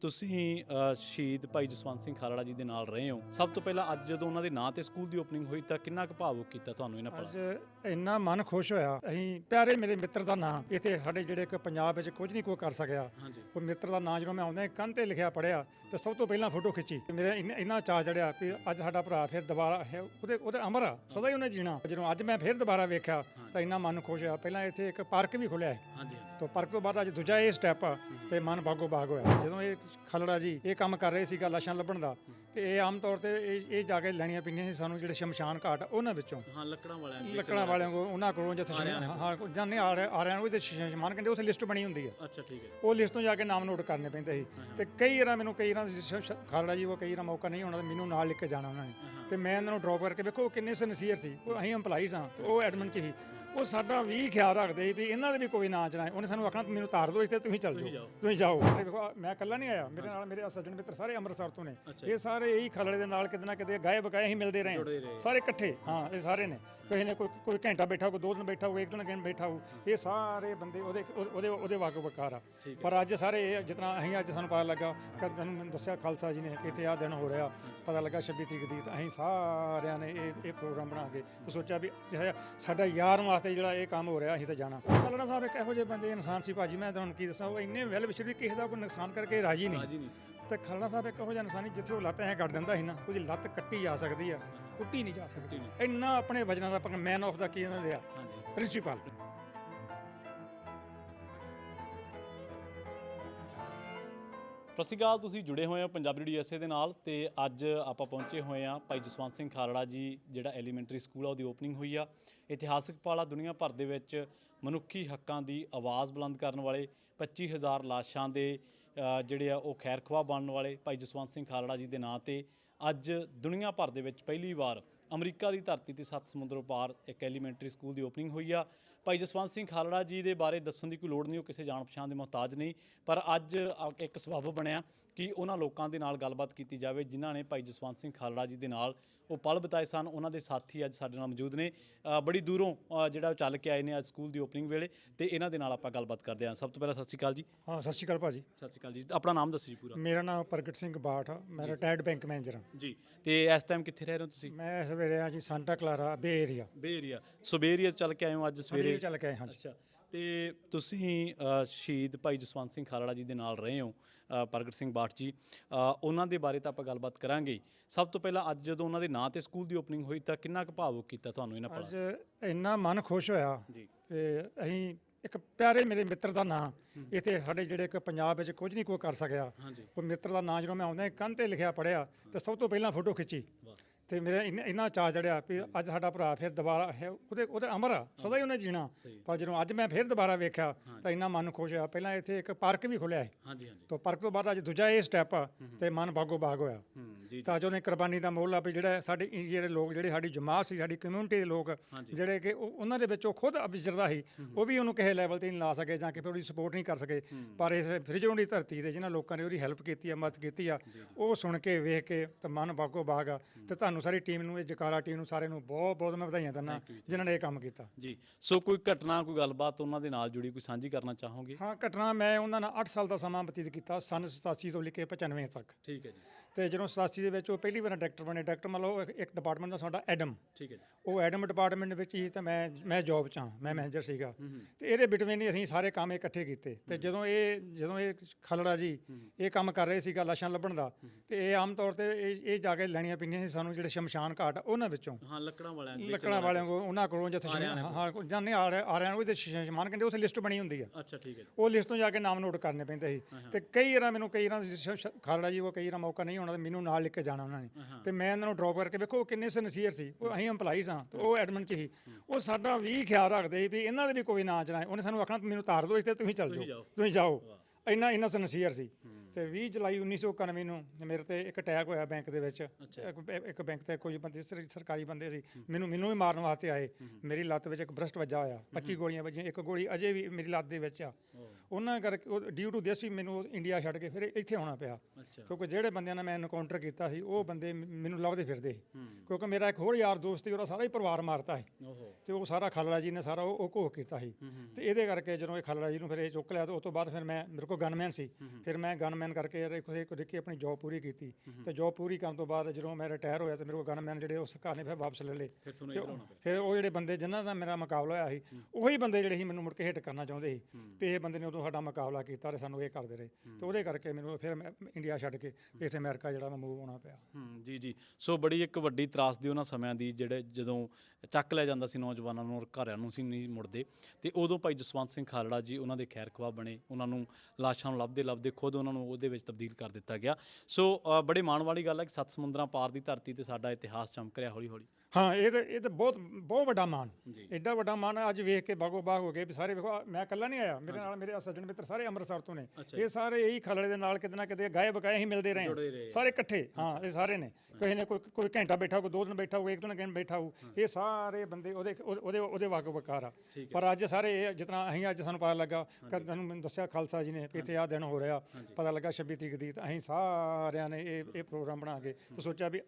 ਤੁਸੀਂ ਸ਼ਹੀਦ ਭਾਈ ਜਸਵੰਤ ਸਿੰਘ ਖਾਲੜਾ ਜੀ ਦੇ ਨਾਲ ਰਹੇ ਹੋ। ਸਭ ਤੋਂ ਪਹਿਲਾਂ ਅੱਜ ਜਦੋਂ ਉਹਨਾਂ ਦੇ ਨਾਂ ਤੇ ਸਕੂਲ ਦੀ ਓਪਨਿੰਗ ਹੋਈ ਤਾਂ ਕਿੰਨਾ ਕੁ ਭਾਵੁਕ ਕੀਤਾ ਤੁਹਾਨੂੰ ਇਹਨਾਂ ਅੱਜ ਪਲਾਂ? ਇੰਨਾ ਮਨ ਖੁਸ਼ ਹੋਇਆ। ਅਸੀਂ ਪਿਆਰੇ ਮੇਰੇ ਮਿੱਤਰ ਦਾ ਨਾਂ ਇੱਥੇ ਸਾਡੇ ਜਿਹੜੇ ਕਿ ਪੰਜਾਬ ਵਿੱਚ ਕੁਝ ਨਹੀਂ ਕੋਈ ਕਰ ਸਕਿਆ। ਉਹ ਮਿੱਤਰ ਦਾ ਨਾਂ ਜਦੋਂ ਮੈਂ ਆਉਂਦਾ ਕੰਨ ਤੇ ਲਿਖਿਆ ਪੜਿਆ ਤੇ ਸਭ ਤੋਂ ਪਹਿਲਾਂ ਫੋਟੋ ਖਿੱਚੀ। ਮੇਰਾ ਇੰਨਾ- ਚਾਅ ਚੜਿਆ ਵੀ ਅੱਜ ਸਾਡਾ ਭਰਾ ਫਿਰ ਦੁਬਾਰਾ ਉਹਦੇ ਉਹਦੇ ਅਮਰ ਆ ਸਦਾ ਹੀ ਉਹਨੇ ਜੀਣਾ। ਜਦੋਂ ਅੱਜ ਮੈਂ ਫਿਰ ਦੁਬਾਰਾ ਵੇਖਿਆ ਤਾਂ ਇੰਨਾ ਮਨ ਖੁਸ਼ ਹੋਇਆ। ਪਹਿਲਾਂ ਇੱਥੇ ਇੱਕ ਪਾਰਕ ਵੀ ਖੁੱਲਿਆ ਹੈ। ਹਾਂਜੀ ਤੋਂ ਪਾਰਕ ਤੋਂ ਬਾਅਦ ਅੱਜ ਦੂਜਾ ਇਹ ਸਟੈਪ ਆ ਤੇ ਮਨ ਬਾਗੋ ਬਾਗ ਹੋਇਆ। ਜਦੋਂ ਇਹ ਖਲੜਾ ਜੀ ਇਹ ਕੰਮ ਕਰ ਰਹੇ ਸੀਗਾ ਲਾਸ਼ਾਂ ਲੱਭਣ ਦਾ। ਤੇ ਇਹ ਆਮ ਤੌਰ ਤੇ ਇਹ ਇਹ ਜਾ ਕੇ ਲੈਣੀਆਂ ਪੈਂਦੀਆਂ ਸੀ ਸਾਨੂੰ ਜਿਹੜੇ ਸ਼ਮਸ਼ਾਨ ਘਾਟ ਉਹਨਾਂ ਵਿੱਚੋਂ। ਹਾਂ ਲੱਕੜਾਂ ਵਾਲਿਆਂ ਦੇ ਲੱਕੜਾਂ ਵਾਲਿਆਂ ਕੋਲ ਉਹਨਾਂ ਕੋਲੋਂ ਜਿੱਥੇ ਹਾਂ ਜਾਣੇ ਆ ਰਿਹਾ ਆ ਰਿਹਾ ਉਹਦੇ ਸ਼ਮਸ਼ਾਨ ਕਹਿੰਦੇ ਉੱਥੇ ਲਿਸਟ ਬਣੀ ਹੁੰਦੀ ਹੈ ਅੱਛਾ ਠੀਕ ਹੈ। ਉਹ ਲਿਸਟ ਤੋਂ ਜਾ ਕੇ ਨਾਮ ਨੋਟ ਕਰਨੇ ਪੈਂਦੇ ਸੀ। ਤੇ ਕਈ ਵਾਰਾਂ ਮੈਨੂੰ ਕਈ ਵਾਰਾਂ ਖਾਲੜਾ ਜੀ ਉਹ ਕਈ ਵਾਰਾਂ ਮੌਕਾ ਨਹੀਂ ਹੋਣਾ ਤੇ ਮੈਨੂੰ ਨਾਲ ਲਿਖ ਕੇ ਜਾਣਾ ਉਹਨਾਂ ਨੇ। ਤੇ ਮੈਂ ਇਹਨਾਂ ਨੂੰ ਡ੍ਰੌਪ ਕਰਕੇ ਵੇਖੋ ਉਹ ਕਿੰਨੇ ਸਿਨਸੀਅਰ ਸੀ। ਉਹ ਅਸੀਂ EMPLOYEES ਹਾਂ ਤੇ ਉਹ ਐਡਮਿਨ ਚ ਹੀ। ਉਹ ਸਾਡਾ ਵੀ ਖਿਆਲ ਰੱਖਦੇ ਸੀ ਵੀ ਇਹਨਾਂ ਦੇ ਵੀ ਕੋਈ ਨਾਂ ਚਲਾਏ। ਉਹਨੇ ਸਾਨੂੰ ਆਖਣਾ ਮੈਨੂੰ ਤਾਰ ਦਿਓ ਇੱਥੇ ਤੁਸੀਂ ਚੱਲ ਜਾਓ। ਤੁਸੀਂ ਜਾਓ। ਤੇ ਵੇਖੋ ਮੈਂ ਇਕੱਲਾ ਨਹੀਂ ਆਇਆ। ਮੇਰੇ ਨਾਲ ਮੇਰੇ ਸੱਜਣ ਮਿੱਤਰ ਸਾਰੇ ਅੰਮ੍ਰਿਤਸਰ ਤੋਂ ਨੇ। ਇਹ ਸਾਰੇ ਇਹੀ ਖਲੜੇ ਦੇ ਨਾਲ ਕਿਤੇ ਨਾ ਕਿਤੇ ਗਾਏ ਬਕਾਏ ਹੀ ਮਿਲਦੇ ਰਹੇ। ਹਾਂ। ਸਾਰੇ ਇਕੱਠੇ। ਹਾਂ ਇਹ ਸਾਰੇ ਨੇ। ਕਿਸੇ ਨੇ ਕੋਈ ਕੋਈ ਘੰਟਾ ਬੈਠਾ ਕੋਈ ਦੋ ਦਿਨ ਬੈਠਾ ਹੋਊ ਇੱਕ ਦਿਨ ਗੇਮ ਬੈਠਾ ਹੋਊ ਇਹ ਸਾਰੇ ਬੰਦੇ ਉਹਦੇ ਉਹਦੇ ਉਹਦੇ ਵਾਕਫ ਵਕਾਰ ਆ। ਪਰ ਅੱਜ ਸਾਰੇ ਇਹ ਜਿਤਨਾ ਅਸੀਂ ਅੱਜ ਸਾਨੂੰ ਪਤਾ ਲੱਗਾ ਕਿ ਤੁਹਾਨੂੰ ਮੈਨੂੰ ਦੱਸਿਆ ਖਾਲਸਾ ਜੀ ਨੇ ਇੱਥੇ ਆ ਦਿਨ ਹੋ ਰਿਹਾ। ਪਤਾ ਲੱਗਾ 26 ਤਰੀਕ ਦੀ ਤਾਂ ਅਸੀਂ ਸਾਰਿਆਂ ਨੇ ਇਹ ਇਹ ਪ੍ਰੋਗਰਾਮ ਬਣਾ ਕੇ ਤੇ ਸੋਚਿਆ ਵੀ ਸਾਡਾ ਯਾਰ ਵਾਸਤੇ ਜਿਹੜਾ ਇਹ ਕੰਮ ਹੋ ਰਿਹਾ ਅਸੀਂ ਤਾਂ ਜਾਣਾ। ਚੱਲਣਾ ਸਾਹਿਬ ਇੱਕ ਇਹੋ ਜਿਹੇ ਬੰਦੇ ਇਨਸਾਨ ਸੀ ਭਾਜੀ ਮੈਂ ਤੁਹਾਨੂੰ ਕੀ ਦੱਸਾਂ ਉਹ ਇੰਨੇ ਵੈਲ ਵਿਚਰ ਵੀ ਕਿਸੇ ਦਾ ਕੋਈ ਨੁਕਸਾਨ ਕਰਕੇ ਰਾਜੀ ਨਹੀਂ। ਤੇ ਖਾਲੜਾ ਸਾਹਿਬ ਇੱਕ ਇਹੋ ਜਿਹਾ ਇਨਸਾਨ ਜਿੱਥੇ ਉਹ ਲੱਤ ਐ ਕੱਢ ਦਿੰਦਾ ਸੀ ਨਾ ਉਹਦੀ ਲੱਤ ਕੱਟੀ ਜਾ ਸਕਦੀ ਆ ਕੁੱਟੀ ਨਹੀਂ ਜਾ ਸਕਦੀ। ਇੰਨਾ ਆਪਣੇ ਵਜਨਾਂ ਦਾ ਮੈਨ ਆਫ ਦਾ ਕੀ ਇਹਨਾਂ ਦੇ ਆ। ਪ੍ਰਿੰਸੀਪਲ ਸਤਿ ਸ਼੍ਰੀ ਅਕਾਲ, ਤੁਸੀਂ ਜੁੜੇ ਹੋਏ ਹੋ ਪੰਜਾਬੀ ਡੀਐਸਏ ਦੇ ਨਾਲ ਤੇ ਅੱਜ ਆਪਾਂ ਪਹੁੰਚੇ ਹੋਏ ਆ ਭਾਈ ਜਸਵੰਤ ਸਿੰਘ ਖਾਲੜਾ ਜੀ, ਜਿਹੜਾ ਐਲੀਮੈਂਟਰੀ ਸਕੂਲ ਆ, ਉਹਦੀ ਓਪਨਿੰਗ ਹੋਈ ਆ। ਇਤਿਹਾਸਕ ਪਾਲਾ ਦੁਨੀਆ ਭਰ ਦੇ ਵਿੱਚ ਮਨੁੱਖੀ ਹੱਕਾਂ ਦੀ ਆਵਾਜ਼ ਬੁਲੰਦ ਕਰਨ ਵਾਲੇ 25000 ਲਾਸ਼ਾਂ ਦੇ ਜਿਹੜੇ ਆ, ਉਹ ਖੈਰਖਵਾ ਬਣਨ ਵਾਲੇ ਭਾਈ ਜਸਵੰਤ ਸਿੰਘ ਖਾਲੜਾ ਜੀ ਦੇ ਨਾਂ ਤੇ ਅੱਜ ਦੁਨੀਆ ਭਰ ਦੇ ਵਿੱਚ ਪਹਿਲੀ ਵਾਰ ਅਮਰੀਕਾ ਦੀ ਧਰਤੀ ਤੇ ਸੱਤ ਸਮੁੰਦਰੋਂ ਪਾਰ ਇੱਕ ਐਲੀਮੈਂਟਰੀ ਸਕੂਲ ਦੀ ਓਪਨਿੰਗ ਹੋਈ ਆ। ਭਾਈ ਜਸਵੰਤ ਸਿੰਘ ਖਾਲੜਾ ਜੀ ਦੇ ਬਾਰੇ ਦੱਸਣ ਦੀ ਕੋਈ ਲੋੜ ਨਹੀਂ, ਉਹ ਕਿਸੇ ਜਾਣ ਪਛਾਣ ਦੇ ਮੁਹਤਾਜ ਨਹੀਂ। ਪਰ ਅੱਜ ਇੱਕ ਸਬਬ ਬਣਿਆ ਕਿ ਉਹਨਾਂ ਲੋਕਾਂ ਦੇ ਨਾਲ ਗੱਲਬਾਤ ਕੀਤੀ ਜਾਵੇ, ਜਿਨ੍ਹਾਂ ਨੇ ਭਾਈ ਜਸਵੰਤ ਸਿੰਘ ਖਾਲੜਾ ਜੀ ਦੇ ਨਾਲ ਉਹ ਪਲ ਬਿਤਾਏ ਸਨ ਉਹਨਾਂ ਦੇ ਸਾਥੀ ਅੱਜ ਸਾਡੇ ਨਾਲ ਮੌਜੂਦ ਨੇ। ਬੜੀ ਦੂਰੋਂ ਜਿਹੜਾ ਚੱਲ ਕੇ ਆਏ ਨੇ ਅੱਜ ਸਕੂਲ ਦੀ ਓਪਨਿੰਗ ਵੇਲੇ ਤੇ ਇਹਨਾਂ ਦੇ ਨਾਲ ਆਪਾਂ ਗੱਲਬਾਤ ਕਰਦੇ ਹਾਂ। ਸਭ ਤੋਂ ਪਹਿਲਾਂ ਸਤਿ ਸ਼੍ਰੀ ਅਕਾਲ ਜੀ। ਹਾਂ ਸਤਿ ਸ਼੍ਰੀ ਅਕਾਲ ਭਾਜੀ। ਸਤਿ ਸ਼੍ਰੀ ਅਕਾਲ ਜੀ। ਆਪਣਾ ਨਾਮ ਦੱਸੋ ਜੀ ਪੂਰਾ। ਮੇਰਾ ਨਾਮ ਪ੍ਰਗਟ ਸਿੰਘ ਬਾਠ ਆ। ਮੈਂ ਰਿਟਾਇਰਡ ਬੈਂਕ ਮੈਨੇਜਰ ਹਾਂ ਜੀ। ਤੇ ਇਸ ਟਾਈਮ ਕਿੱਥੇ ਰਹਿ ਰਹੇ ਹੋ ਤੁਸੀਂ? ਮੈਂ ਇਸ ਵੇਲੇ ਆ ਜੀ Santa Clara bay area bay area so bay area ਚੱਲ ਕੇ ਆਏ ਹੋ ਅੱਜ? ਸਵੇਰੇ ਸਵੇਰੇ ਚੱਲ ਕੇ ਆਏ ਹਾਂ ਅੱਛਾ। ਤੇ ਤੁਸੀਂ ਅ, ਸ਼ਹੀਦ ਭਾਈ ਜਸਵੰਤ ਸਿੰਘ ਖਾਲੜਾ ਜੀ ਦੇ ਨਾਲ ਰਹੇ ਹੋ ਅ, ਪ੍ਰਗਟ ਸਿੰਘ ਬਾਠ ਜੀ ਅ, ਉਹਨਾਂ ਦੇ ਬਾਰੇ ਤਾਂ ਆਪਾਂ ਗੱਲਬਾਤ ਕਰਾਂਗੇ ਹੀ। ਸਭ ਤੋਂ ਪਹਿਲਾਂ ਅੱਜ ਜਦੋਂ ਉਹਨਾਂ ਦੇ ਨਾਂ ਤੇ ਸਕੂਲ ਦੀ ਓਪਨਿੰਗ ਹੋਈ ਤਾਂ ਕਿੰਨਾ ਕੁ ਭਾਵੁਕ ਕੀਤਾ ਤੁਹਾਨੂੰ ਇਹਨਾਂ ਪਲਾਂ? ਅੱਜ ਇੰਨਾ ਮਨ ਖੁਸ਼ ਹੋਇਆ ਜੀ। ਤੇ ਅਸੀਂ ਇੱਕ ਪਿਆਰੇ ਮੇਰੇ ਮਿੱਤਰ ਦਾ ਨਾਂ ਇੱਥੇ ਸਾਡੇ ਜਿਹੜੇ ਕਿ ਪੰਜਾਬ ਵਿੱਚ ਕੁਝ ਨਹੀਂ ਕੋਈ ਕਰ ਸਕਿਆ। ਹਾਂਜੀ। ਉਹ ਮਿੱਤਰ ਦਾ ਨਾਂ ਜਦੋਂ ਮੈਂ ਆਉਂਦਾ ਕੰਨ ਤੇ ਲਿਖਿਆ ਪੜਿਆ ਤੇ ਸਭ ਤੋਂ ਪਹਿਲਾਂ ਫੋਟੋ ਖਿੱਚੀ। ਵਾਹ। ਤੇ ਮੇਰਾ ਇੰਨਾ- ਇੰਨਾ ਚਾਅ ਚੜਿਆ ਵੀ ਅੱਜ ਸਾਡਾ ਭਰਾ ਫਿਰ ਦੁਬਾਰਾ ਹੈ ਉਹਦੇ ਉਹਦੇ ਅਮਰ ਆ ਸਦਾ ਹੀ ਉਹਨੇ ਜੀਣਾ। ਪਰ ਜਦੋਂ ਅੱਜ ਮੈਂ ਫਿਰ ਦੁਬਾਰਾ ਵੇਖਿਆ ਤਾਂ ਇੰਨਾ ਮਨ ਖੁਸ਼ ਹੋਇਆ। ਪਹਿਲਾਂ ਇੱਥੇ ਇੱਕ ਪਾਰਕ ਵੀ ਖੁੱਲਿਆ ਹੈ ਹਾਂਜੀ ਹਾਂਜੀ। ਤੋਂ ਪਾਰਕ ਤੋਂ ਬਾਅਦ ਅੱਜ ਦੂਜਾ ਇਹ ਸਟੈਪ ਆ ਤੇ ਮਨ ਬਾਗੋ ਬਾਗ ਹੋਇਆ। ਹੂੰ ਜੀ ਤਾਂ ਜੋ ਨੇ ਕੁਰਬਾਨੀ ਦਾ ਮੁੱਲ ਆ ਵੀ ਜਿਹੜਾ ਸਾਡੇ ਜਿਹੜੇ ਲੋਕ ਜਿਹੜੇ ਸਾਡੀ ਜਮਾਤ ਸੀ ਸਾਡੀ ਕਮਿਊਨਿਟੀ ਦੇ ਲੋਕ ਜਿਹੜੇ ਕਿ ਉਹ- ਉਹਨਾਂ ਦੇ ਵਿੱਚ ਉਹ ਖੁਦ ਵਿਚਰਦਾ ਸੀ ਉਹ ਵੀ ਉਹਨੂੰ ਕਿਸੇ ਲੈਵਲ ਤੇ ਨਹੀਂ ਲਾ ਸਕੇ ਜਾਂ ਕਿ ਫਿਰ ਉਹਦੀ ਸਪੋਰਟ ਨਹੀਂ ਕਰ ਸਕੇ। ਪਰ ਇਸ ਫਰਿਜੋਂ ਦੀ ਧਰਤੀ ਤੇ ਜਿਨ੍ਹਾਂ ਲੋਕਾਂ ਨੇ ਉਹਦੀ ਹੈਲਪ ਕੀਤੀ ਆ ਮਦਦ ਕੀਤੀ ਆ ਉਹ ਸੁਣ ਕੇ ਵੇਖ ਕੇ ਤਾਂ ਮਨ ਬਾਗੋ ਬਾਗ ਆ ਤੇ ਤੁਹਾਨੂੰ ਸਾਰੀ ਟੀਮ ਨੂੰ ਇਹ ਜਕਾਰਾ ਟੀਮ ਨੂੰ ਸਾਰੇ ਨੂੰ ਬਹੁਤ ਬਹੁਤ ਮੈਂ ਵਧਾਈਆਂ ਦਿੰਦਾ ਜਿਨ੍ਹਾਂ ਨੇ ਇਹ ਕੰਮ ਕੀਤਾ। ਜੀ ਸੋ ਕੋਈ ਘਟਨਾ ਕੋਈ ਗੱਲਬਾਤ ਉਹਨਾਂ ਦੇ ਨਾਲ ਜੁੜੀ ਕੋਈ ਸਾਂਝੀ ਕਰਨਾ ਚਾਹੋਗੇ? ਹਾਂ ਘਟਨਾ ਮੈਂ ਉਹਨਾਂ ਨਾਲ 8 ਸਾਲ ਦਾ ਸਮਾਂ ਬਤੀਤ ਕੀਤਾ ਸਨ 87 ਤੋਂ ਲੈ ਕੇ 95 ਤੱਕ। ਠੀਕ ਹੈ ਜੀ। ਤੇ ਜਦੋਂ 87 ਦੇ ਵਿੱਚ ਉਹ ਪਹਿਲੀ ਵਾਰ ਡਾਇਰੈਕਟਰ ਬਣੇ ਡਾਇਰੈਕਟਰ ਮਤਲਬ ਇੱਕ- ਇੱਕ ਡਿਪਾਰਟਮੈਂਟ ਦਾ ਸਾਡਾ ਐਡਮ। ਠੀਕ ਹੈ ਜੀ। ਉਹ ਐਡਮ ਡਿਪਾਰਟਮੈਂਟ ਵਿੱਚ ਹੀ ਤਾਂ ਮੈਂ ਮੈਂ ਜੌਬ 'ਚ ਹਾਂ ਮੈਂ ਮੈਨੇਜਰ ਸੀਗਾ। ਤੇ ਇਹਦੇ ਬਿਟਵੀਨ ਹੀ ਅਸੀਂ ਸਾਰੇ ਕੰਮ ਇਕੱਠੇ ਕੀਤੇ। ਤੇ ਜਦੋਂ ਇਹ ਜਦੋਂ ਇਹ ਖਲੜਾ ਜੀ ਇਹ ਕੰਮ ਕਰ ਰਹੇ ਸੀਗਾ ਲਾਸ਼ਾਂ ਲੱਭਣ ਦਾ ਤੇ ਇਹ ਆਮ ਤੌਰ ਤੇ ਇਹ ਇਹ ਜਾ ਕੇ ਲੈਣੀਆਂ ਪੈਂਦੀਆਂ ਸੀ ਸਾਨੂੰ ਜਿਹੜੇ ਸ਼ਮਸ਼ਾਨ ਘਾਟ ਆ, ਉਹਨਾਂ ਵਿੱਚੋਂ। ਹਾਂ ਲੱਕੜਾਂ ਵਾਲਿਆਂ ਦੇ ਲੱਕੜਾਂ ਵਾਲਿਆਂ ਕੋਲ ਉਹਨਾਂ ਕੋਲੋਂ ਜਿੱਥੇ ਸ਼ਮ- ਹਾਂ ਜਾਣੇ ਆ ਰਿਹਾ ਆ ਰਿਹਾ ਉਹਦੇ ਸ਼ਮਸ਼ਾਨ ਕਹਿੰਦੇ ਉੱਥੇ ਲਿਸਟ ਬਣੀ ਹੁੰਦੀ ਆ। ਅੱਛਾ ਠੀਕ ਹੈ ਜੀ। ਉਹ ਲਿਸਟ ਤੋਂ ਜਾ ਕੇ ਨਾਮ ਨੋਟ ਕਰਨੇ ਪੈਂਦੇ ਸੀ। ਤੇ ਕਈ ਵਾਰਾਂ ਮੈਨੂੰ ਕਈ ਵਾਰਾਂ ਸ਼- ਸ਼- ਖਾਲੜਾ ਜੀ ਉਹ ਕਈ ਵਾਰਾਂ ਮੌਕਾ ਨਹੀਂ ਹੋਣਾ ਤੇ ਮੈਨੂੰ ਨਾਲ ਲਿਖ ਕੇ ਜਾਣਾ ਉਹਨਾਂ ਨੇ। ਤੇ ਮੈਂ ਇਹਨਾਂ ਨੂੰ ਡ੍ਰੌਪ ਕਰਕੇ ਵੇਖੋ ਉਹ ਕਿੰਨੇ ਸਿਨਸੀਅਰ ਸੀ। ਉਹ ਅਸੀਂ EMPLOYEES ਹਾਂ ਤੇ ਉਹ ਐਡਮਿਨ ਚ ਹੀ। ਉਹ ਸਾਡਾ ਵੀ ਖਿਆਲ ਰੱਖਦੇ ਸੀ ਵੀ ਇਹਨਾਂ ਦੇ ਵੀ ਕੋਈ ਨਾਂ ਚਲਾਏ ਉਹਨੇ ਸਾਨੂੰ ਆਖਣਾ ਮੈਨੂੰ ਤਾਰ ਦਿਓ ਇੱਥੇ ਤੁਸੀਂ ਚੱਲ ਜਾਓ। ਤੁਸੀਂ ਜਾਓ। ਇੰਨਾ ਇੰਨਾ ਸਿਨਸੀਅਰ ਸੀ। ਤੇ 20 ਜੁਲਾਈ 1991 ਨੂੰ ਮੇਰੇ ਤੇ ਇੱਕ ਅਟੈਕ ਹੋਇਆ ਬੈਂਕ ਦੇ ਵਿੱਚ। ਇੱਕ ਇੱਕ ਬੈਂਕ ਤੇ ਕੋਈ ਬੰਦੇ ਸਰ- ਸਰਕਾਰੀ ਬੰਦੇ ਸੀ। ਮੈਨੂੰ ਮੈਨੂੰ ਵੀ ਮਾਰਨ ਵਾਸਤੇ ਆਏ। ਮੇਰੀ ਲੱਤ ਵਿੱਚ ਇੱਕ ਬ੍ਰਸਟ ਵੱਜਾ ਹੋਇਆ। 25 ਗੋਲੀਆਂ ਵੱਜੀਆਂ। ਇੱਕ ਗੋਲੀ ਅਜੇ ਵੀ ਮੇਰੀ ਲੱਤ ਦੇ ਵਿੱਚ ਆ। ਉਹਨਾਂ ਕਰਕੇ ਡਿਊ ਟੂ ਦਿਸ ਵੀ ਮੈਨੂੰ ਇੰਡੀਆ ਛੱਡ ਕੇ ਫਿਰ ਇੱਥੇ ਆਉਣਾ ਪਿਆ। ਅੱਛਾ। ਕਿਉਂਕਿ ਜਿਹੜੇ ਬੰਦਿਆਂ ਨਾਲ ਮੈਂ ਐਨਕਾਊਂਟਰ ਕੀਤਾ ਸੀ ਉਹ ਬੰਦੇ ਮ- ਮੈਨੂੰ ਲੱਭਦੇ ਫਿਰਦੇ ਸੀ। ਕਿਉਂਕਿ ਮੇਰਾ ਇੱਕ ਹੋਰ ਯਾਰ ਦੋਸਤ ਸੀ ਉਹਦਾ ਸਾਰਾ ਹੀ ਪਰਿਵਾਰ ਮਾਰਤਾ ਸੀ। ਓਹੋ। ਤੇ ਉਹ ਸਾਰਾ ਖਾਲੜਾ ਜੀ ਨੇ ਸਾਰਾ ਉਹ ਉਹ ਘੋਖ ਕੀਤਾ ਸੀ। ਤੇ ਇਹਦੇ ਕਰਕੇ ਜਦੋਂ ਇਹ ਖਾਲੜਾ ਜੀ ਨੂੰ ਫਿਰ ਇਹ ਚੁੱਕ ਲਿਆ ਤੇ ਉਸ ਤੋਂ ਬਾਅਦ ਫਿਰ ਮੈਂ ਮੇਰੇ ਕੋਲ ਗਨਮੈਨ ਸੀ। ਫਿਰ ਮੈਂ ਗਨਮੈਨ ਗਨਮੈਨ ਕਰਕੇ ਯਾਰ ਕੋਈ ਕੋਈ ਦੇਖੀ ਆਪਣੀ ਜੌਬ ਪੂਰੀ ਕੀਤੀ। ਤੇ ਜੌਬ ਪੂਰੀ ਕਰਨ ਤੋਂ ਬਾਅਦ ਜਦੋਂ ਮੈਂ ਰਿਟਾਇਰ ਹੋਇਆ ਤੇ ਮੇਰੇ ਕੋਲ ਗਨਮੈਨ ਜਿਹੜੇ ਉਸ ਘਰ ਨੇ ਫਿਰ ਵਾਪਸ ਲੈ ਲਏ। ਤੇ ਉਹ- ਫਿਰ ਉਹ ਜਿਹੜੇ ਬੰਦੇ ਜਿਨ੍ਹਾਂ ਦਾ ਮੇਰਾ ਮੁਕਾਬਲਾ ਹੋਇਆ ਸੀ ਉਹੀ ਬੰਦੇ ਜਿਹੜੇ ਸੀ ਮੈਨੂੰ ਮੁੜ ਕੇ ਹਿੱਟ ਕਰਨਾ ਚਾਹੁੰਦੇ ਸੀ। ਤੇ ਇਹ ਬੰਦੇ ਨੇ ਉਦੋਂ ਸਾਡਾ ਮੁਕਾਬਲਾ ਕੀਤਾ ਤੇ ਸਾਨੂੰ ਇਹ ਕਰਦੇ ਰਹੇ। ਤੇ ਉਹਦੇ ਕਰਕੇ ਮੈਨੂੰ ਫਿਰ ਮੈਂ ਇੰਡੀਆ ਛੱਡ ਕੇ ਇੱਥੇ ਅਮਰੀਕਾ ਜਿਹੜਾ ਮੈਂ ਮੂਵ ਹੋਣਾ ਪਿਆ। ਹੂੰ ਜੀ ਜੀ। ਸੋ ਬੜੀ ਇੱਕ ਵੱਡੀ ਤਰਾਸਦੀ ਉਹਨਾਂ ਸਮਿਆਂ ਦੀ ਜਿਹੜੇ ਜਦੋਂ ਚੱਕ ਲੈ ਜਾਂਦਾ ਸੀ ਨੌਜਵਾਨਾਂ ਨੂੰ ਔਰ ਘਰਿਆਂ ਨੂੰ ਸੀ ਨਹੀਂ ਮੁੜਦੇ। ਤੇ ਉਦੋਂ ਭਾਈ ਜਸਵੰਤ ਸਿੰਘ ਖਾਲੜਾ ਜੀ ਉਹਨਾਂ ਦੇ ਖੈਰ ਖਵਾ ਬਣੇ। ਉਹਨਾਂ ਨੂੰ ਲਾਸ਼ਾਂ ਨੂੰ ਲੱਭਦੇ ਲੱਭਦੇ ਖੁਦ ਉਹਨਾਂ ਨੂੰ ਉਹਦੇ ਵਿੱਚ ਤਬਦੀਲ ਕਰ ਦਿੱਤਾ ਗਿਆ। ਸੋ ਅ, ਬੜੇ ਮਾਣ ਵਾਲੀ ਗੱਲ ਹੈ ਕਿ ਸੱਤ ਸਮੁੰਦਰਾਂ ਪਾਰ ਦੀ ਧਰਤੀ ਤੇ ਸਾਡਾ ਇਤਿਹਾਸ ਚਮਕ ਰਿਹਾ ਹੌਲੀ ਹੌਲੀ ਹਾਂ ਇਹ ਤਾਂ ਇਹ ਤਾਂ ਬਹੁਤ ਬਹੁਤ ਵੱਡਾ ਮਾਣ। ਐਡਾ ਵੱਡਾ ਮਾਣ ਅੱਜ ਵੇਖ ਕੇ ਬਾਗੋ ਬਾਗ ਹੋ ਗਏ ਵੀ ਸਾਰੇ ਵੇਖੋ ਮੈਂ ਇਕੱਲਾ ਨਹੀਂ ਆਇਆ। ਮੇਰੇ ਨਾਲ ਮੇਰੇ ਸੱਜਣ ਮਿੱਤਰ ਸਾਰੇ ਅੰਮ੍ਰਿਤਸਰ ਤੋਂ ਨੇ। ਇਹ ਸਾਰੇ ਇਹੀ ਖਲੜੇ ਦੇ ਨਾਲ ਕਿਤੇ ਨਾ ਕਿਤੇ ਗਾਏ ਬਕਾਏ ਹੀ ਮਿਲਦੇ ਰਹੇ। ਸਾਰੇ ਇਕੱਠੇ। ਹਾਂ ਇਹ ਸਾਰੇ ਨੇ। ਕਿਸੇ ਨੇ ਕੋਈ ਕੋਈ ਘੰਟਾ ਬੈਠਾ ਕੋਈ ਦੋ ਦਿਨ ਬੈਠਾ ਕੋਈ ਇੱਕ ਦਿਨ ਗੈਨ ਬੈਠਾ ਹੋ। ਇਹ ਸਾਰੇ ਬੰਦੇ ਉਹਦੇ ਉਹਦੇ ਉਹਦੇ ਵਾਕੋ ਵਕਾਰ ਆ। ਪਰ ਅੱਜ ਸਾਰੇ ਇਹ ਜਿਤਨਾ ਅਸੀਂ ਅੱਜ ਸਾਨੂੰ ਪਤਾ ਲੱਗਾ ਕਿ ਤੁਹਾਨੂੰ ਮੈਨੂੰ ਦੱਸਿਆ ਖਾਲਸਾ ਜੀ ਨੇ ਇੱਥੇ ਆ ਦਿਨ ਹੋ ਰਿਹਾ। ਪਤਾ ਲੱਗਾ 26 ਤਰੀਕ ਦੀ ਤਾਂ ਅਸੀਂ ਸਾਰਿਆਂ ਨੇ ਇਹ ਇਹ ਪ੍ਰੋਗਰਾਮ ਬਣਾ ਕੇ ਤੇ ਸੋਚਿਆ ਵੀ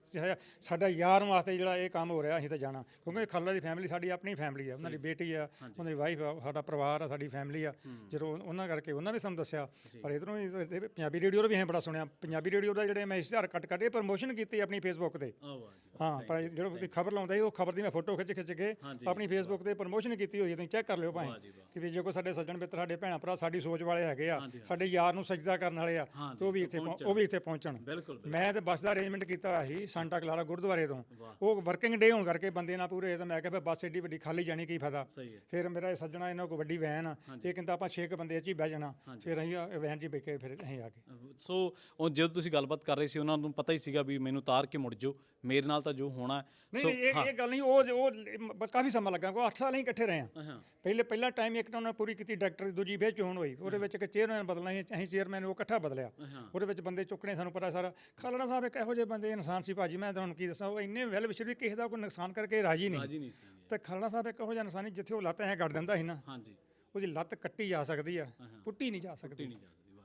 ਸਾਡਾ ਯਾਰ ਵਾਸਤੇ ਜਿਹੜਾ ਇਹ ਕੰਮ ਹੋ ਰਿਹਾ ਅਸੀਂ ਤਾਂ ਜਾਣਾ। ਕਿਉਂਕਿ ਖਾਲੜਾ ਦੀ ਫੈਮਿਲੀ ਸਾਡੀ ਆਪਣੀ ਫੈਮਿਲੀ ਆ ਉਹਨਾਂ ਦੀ ਬੇਟੀ ਆ ਉਹਨਾਂ ਦੀ ਵਾਈਫ ਆ ਸਾਡਾ ਪਰਿਵਾਰ ਆ ਸਾਡੀ ਫੈਮਿਲੀ ਆ। ਜਦੋਂ ਉਹਨਾਂ ਕਰਕੇ ਉਹਨਾਂ ਵੀ ਸਾਨੂੰ ਦੱਸਿਆ। ਪਰ ਇਧਰੋਂ ਵੀ ਇਹ ਪੰਜਾਬੀ ਰੇਡੀਓ ਦਾ ਵੀ ਅਸੀਂ ਬੜਾ ਸੁਣਿਆ। ਪੰਜਾਬੀ ਰੇਡੀਓ ਦਾ ਜਿਹੜੇ ਮੈਂ ਇਸ਼ਤਿਹਾਰ ਕੱਟ ਕੱਟ ਕੇ ਪ੍ਰਮੋਸ਼ਨ ਕੀਤੀ ਆਪਣੀ ਫੇਸਬੁੱਕ ਤੇ। ਆਹ ਵਾਹ ਜੀ। ਹਾਂ ਪਰ ਜਿਹੜਾ ਉਹਦੀ ਖਬਰ ਲਾਉਂਦਾ ਸੀ ਉਹ ਖਬਰ ਦੀ ਮੈਂ ਫੋਟੋ ਖਿੱਚ ਖਿੱਚ ਕੇ। ਆਪਣੀ ਫੇਸਬੁੱਕ ਤੇ ਪ੍ਰਮੋਸ਼ਨ ਕੀਤੀ ਹੋਈ ਹੈ ਤੁਸੀਂ ਚੈੱਕ ਕਰ ਲਿਓ ਭਾਵੇਂ ਜੀ ਕਿ ਵੀ ਜੇ ਕੋਈ ਸਾਡੇ ਸੱਜਣ ਮਿੱਤਰ ਸਾਡੇ ਭੈਣਾ ਭਰਾ ਸਾਡੀ ਸੋਚ ਵਾਲੇ ਹੈਗੇ ਆ ਸਾਡੇ ਯਾਰ ਨੂੰ ਸਜਦਾ ਕਰਨ ਵਾਲੇ ਆ ਤੇ ਉਹ ਵੀ ਤੇ ਇੱਥੇ। ਉਹ ਵੀ ਇੱਥੇ ਪਹੁੰਚਣ। ਮੈਂ ਤੇ ਬੱਸ ਦਾ ਅਰੇਂਜਮੈਂਟ ਕੀਤਾ ਹੋਇਆ ਸੀ ਸਾਂਟਾ ਕਲਾਰਾ ਗੁਰਦੁਆਰੇ ਤੋਂ। ਉਹ ਵਰਕਿੰਗ ਡੇ ਹੋਣ ਕਰਕੇ ਬੰਦੇ ਨਾ ਪੂਰੇ ਤਾਂ ਮੈਂ ਕਿਹਾ ਫਿਰ ਬੱਸ ਏਡੀ ਵੱਡੀ ਖਾਲੀ ਜਾਣੀ ਕੀ ਫਾਇਦਾ? ਫਿਰ ਮੇਰਾ ਇਹ ਸੱਜਣਾ ਇਹਨਾਂ ਕੋਲ ਵੱਡੀ ਵੈਨ ਆ ਇਹ ਕਹਿੰਦਾ ਆਪਾਂ 6 ਬੰਦੇ ਇਹ 'ਚ ਹੀ ਬਹਿ ਜਾਣਾ। ਫਿਰ ਅਸੀਂ ਵੈਨ 'ਚ ਹੀ ਬਹਿ ਕੇ ਫਿਰ ਅਸੀਂ ਆ ਗਏ। ਸੋ ਉਹ ਜਦੋਂ ਤੁਸੀਂ ਗੱਲਬਾਤ ਕਰ ਰਹੇ ਸੀ ਉਹਨਾਂ ਨੂੰ ਪਤਾ ਹੀ ਸੀਗਾ ਵੀ ਮੈਨੂੰ ਤਾਰ ਕੇ ਮੁੜ ਜਾਓ। ਮੇਰੇ ਨਾਲ ਤਾਂ ਜੋ ਹੋਣਾ ਹੈ। ਨਹੀਂ ਇਹ ਇਹ ਗੱਲ ਨਹੀਂ ਉਹ ਉਹ ਕਾਫੀ ਸਮਾਂ ਲੱਗਾ ਕੋ 8 ਸਾਲ ਅਸੀਂ ਇਕੱਠੇ ਰਹੇ ਹਾਂ ਹਾਂ। ਪਹਿਲੇ ਪਹਿਲਾ ਟਾਈਮ ਇੱਕ ਤਾਂ ਉਹਨਾਂ ਪੂਰੀ ਕੀਤੀ ਡਾਇਰੈਕਟਰ ਦੀ ਦੂਜੀ ਫੇਰ ਚੋਣ ਹੋਈ। ਉਹਦੇ ਵਿੱਚ ਇੱਕ ਚੇਅਰਮੈਨ ਬਦਲਣਾ ਸੀ ਅਸੀਂ ਚੇਅਰਮੈਨ ਉਹ ਇਕੱਠਾ ਬਦਲਿਆ। ਹਾਂ। ਉਹਦੇ ਵਿੱਚ ਬੰਦੇ ਚੁੱਕਣੇ ਸਾਨੂੰ ਪਤਾ ਸਾਰਾ। ਖਾਲੜਾ ਸਾਹਿਬ ਇੱਕ ਇਹੋ ਜਿਹੇ ਬੰਦੇ ਇਨਸਾਨ ਸੀ ਭਾਜੀ ਮੈਂ ਤੁਹਾਨੂੰ ਕੀ ਦੱਸਾਂ ਉਹ ਇੰਨੇ ਵੈਲ ਵਿਸ਼ਰ ਵੀ ਕਿਸੇ ਦਾ ਕੋਈ ਨੁਕਸਾਨ ਕਰਕੇ ਰਾਜੀ ਨਹੀਂ। ਰਾਜੀ ਨਹੀਂ ਸੀ। ਤੇ ਖਾਲੜਾ ਸਾਹਿਬ ਇੱਕ ਇਹੋ ਜਿਹਾ ਇਨਸਾਨ ਸੀ ਜਿੱਥੇ ਉਹ ਲੱਤ ਐ ਗੱਡ ਦਿੰਦਾ ਸੀ ਨਾ। ਹਾਂਜੀ। ਉਹਦੀ ਲੱਤ ਕੱਟੀ ਜਾ ਸਕਦੀ ਆ ਪੁੱਟੀ ਨਹੀਂ ਜਾ ਸਕਦੀ। ਨਹੀਂ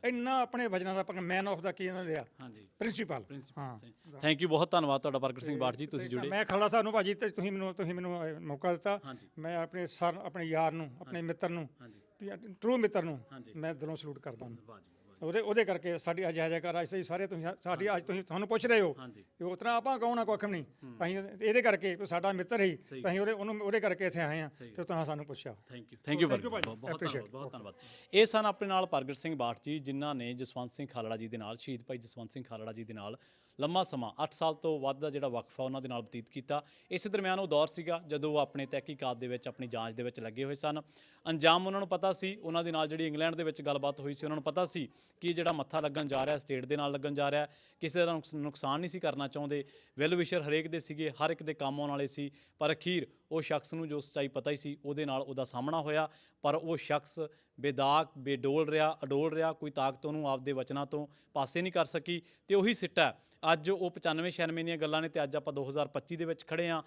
ਇੰਨਾ ਆਪਣੇ ਵਜਨਾਂ ਦਾ ਮੈਨ ਆਫ ਦਾ ਕੀ ਇਹਨਾਂ ਦੇ ਆ। ਹਾਂਜੀ। ਪ੍ਰਿੰਸੀਪਲ ਹਾਂ। ਥੈਂਕ ਯੂ ਬਹੁਤ ਧੰਨਵਾਦ ਤੁਹਾਡਾ ਪ੍ਰਗਟ ਸਿੰਘ ਬਾਠ ਜੀ ਤੁਸੀਂ ਜੁੜੇ। ਮੈਂ ਖਾਲੜਾ ਸਾਹਿਬ ਨੂੰ ਭਾਜੀ ਤੇ ਤੁਸੀਂ ਮੈਨੂੰ ਤੁਸੀਂ ਮੈਨੂੰ ਮੌਕਾ ਦਿੱਤਾ। ਮੈਂ ਆਪਣੇ ਸਰ ਆਪਣੇ ਯਾਰ ਨੂੰ ਆਪਣੇ ਮਿੱਤਰ ਨੂੰ ਹਾਂਜੀ। ਟਰੂ ਮਿੱਤਰ ਨੂੰ। ਮੈਂ ਦਿਲੋਂ ਸਲੂਟ ਕਰਦਾ ਹਾਂ। ਉਹਦੇ ਉਹਦੇ ਕਰਕੇ ਸਾਡੀ ਅੱਜ ਹਜੇ ਕਰ ਅੱਜ ਸਾਰੇ ਤੁਸੀਂ ਸਾਡੀ ਅੱਜ ਤੁਸੀਂ ਤੁਹਾਨੂੰ ਪੁੱਛ ਰਹੇ ਹੋ। ਕਿ ਉਤਨਾ ਆਪਾਂ ਕੌਣ ਆ ਕੁੱਖ ਨਹੀਂ। ਅਸੀਂ ਇਹਦੇ ਕਰਕੇ ਸਾਡਾ ਮਿੱਤਰ ਹੀ ਅਸੀਂ ਉਹਦੇ ਉਹਨੂੰ ਉਹਦੇ ਕਰਕੇ ਇੱਥੇ ਆਏ ਆ ਤੇ ਤੁਸੀਂ ਸਾਨੂੰ ਪੁੱਛਿਆ। ਥੈਂਕ ਯੂ ਥੈਂਕ ਯੂ ਬਹੁਤ ਬਹੁਤ ਧੰਨਵਾਦ। ਇਹ ਸਨ ਆਪਣੇ ਨਾਲ ਪ੍ਰਗਟ ਸਿੰਘ ਬਾਠ ਜੀ ਜਿਨ੍ਹਾਂ ਨੇ ਜਸਵੰਤ ਸਿੰਘ ਖਾਲੜਾ ਜੀ ਦੇ ਨਾਲ ਸ਼ਹੀਦ ਭਾਈ ਜਸਵੰਤ ਸਿੰਘ ਖਾਲੜਾ ਜੀ ਦੇ ਨਾਲ ਲੰਮਾ ਸਮਾਂ 8 ਸਾਲ ਤੋਂ ਵੱਧ ਦਾ ਜਿਹੜਾ ਵਕਫਾ ਉਹਨਾਂ ਦੇ ਨਾਲ ਬਤੀਤ ਕੀਤਾ। ਇਸੇ ਦਰਮਿਆਨ ਉਹ ਦੌਰ ਸੀਗਾ ਜਦੋਂ ਉਹ ਆਪਣੇ ਤਹਿਕੀਕਾਤ ਦੇ ਵਿੱਚ, ਆਪਣੀ ਜਾਂਚ ਦੇ ਵਿੱਚ ਲੱਗੇ ਹੋਏ ਸਨ। ਅੰਜਾਮ ਉਹਨਾਂ ਨੂੰ ਪਤਾ ਸੀ, ਉਹਨਾਂ ਦੇ ਨਾਲ ਜਿਹੜੀ ਇੰਗਲੈਂਡ ਦੇ ਵਿੱਚ ਗੱਲਬਾਤ ਹੋਈ ਸੀ, ਉਹਨਾਂ ਨੂੰ ਪਤਾ ਸੀ ਕਿ ਜਿਹੜਾ ਮੱਥਾ ਲੱਗਣ ਜਾ ਰਿਹਾ, ਸਟੇਟ ਦੇ ਨਾਲ ਲੱਗਣ ਜਾ ਰਿਹਾ, ਕਿਸੇ ਦਾ ਨੁਕਸ- ਨੁਕਸਾਨ ਨਹੀਂ ਸੀ ਕਰਨਾ ਚਾਹੁੰਦੇ। ਵੈਲ ਵਿਸ਼ਰ ਹਰੇਕ ਦੇ ਸੀਗੇ, ਹਰ ਇੱਕ ਦੇ ਕੰਮ ਆਉਣ ਵਾਲੇ ਸੀ, ਪਰ ਅਖੀਰ ਉਹ ਸ਼ਖਸ ਨੂੰ ਜੋ ਸੱਚਾਈ ਪਤਾ ਹੀ ਸੀ, ਉਹਦੇ ਨਾਲ ਉਹਦਾ ਸਾਹਮਣਾ ਹੋਇਆ। ਪਰ ਉਹ ਸ਼ਖਸ ਬੇਦਾਗ, ਬੇਡੋਲ ਰਿਹਾ, ਅਡੋਲ ਰਿਹਾ, ਕੋਈ ਤਾਕਤ ਉਹਨੂੰ ਆਪਦੇ ਵਚਨਾਂ ਤੋਂ ਪਾਸੇ ਨਹੀਂ ਕਰ ਸਕੀ ਤੇ ਉਹੀ ਸਿੱਟਾ ਅੱਜ ਉਹ 95 96 ਦੀਆਂ ਗੱਲਾਂ ਨੇ ਤੇ ਅੱਜ ਆਪਾਂ 2025 ਦੇ ਵਿੱਚ ਖੜੇ ਆ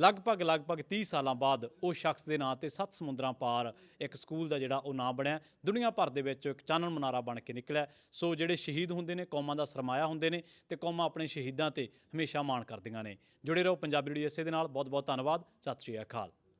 ਲਗਭਗ ਲਗਭਗ 30 ਸਾਲਾਂ ਬਾਅਦ ਉਹ ਸ਼ਖਸ ਦੇ ਨਾਂ ਤੇ ਸੱਤ ਸਮੁੰਦਰਾਂ ਪਾਰ ਇੱਕ ਸਕੂਲ ਦਾ ਜਿਹੜਾ ਉਹ ਨਾਂ ਬਣਿਆ। ਦੁਨੀਆ ਭਰ ਦੇ ਵਿੱਚ ਇੱਕ ਚਾਨਣ ਮਨਾਰਾ ਬਣ ਕੇ ਨਿਕਲਿਆ। ਸੋ ਜਿਹੜੇ ਸ਼ਹੀਦ ਹੁੰਦੇ ਨੇ, ਕੌਮਾਂ ਦਾ ਸਰਮਾਇਆ ਹੁੰਦੇ ਨੇ ਤੇ ਕੌਮਾਂ ਆਪਣੇ ਸ਼ਹੀਦਾਂ ਤੇ ਹਮੇਸ਼ਾ ਮਾਣ ਕਰਦੀਆਂ ਨੇ। ਜੁੜੇ ਰਹੋ ਪੰਜਾਬੀ ਰੇਡੀਓ ਇਸੇ ਦੇ ਨਾਲ। ਬਹੁਤ ਬਹੁਤ ਧੰਨਵਾਦ। ਸਤਿ ਸ਼੍ਰੀ ਅਕਾਲ।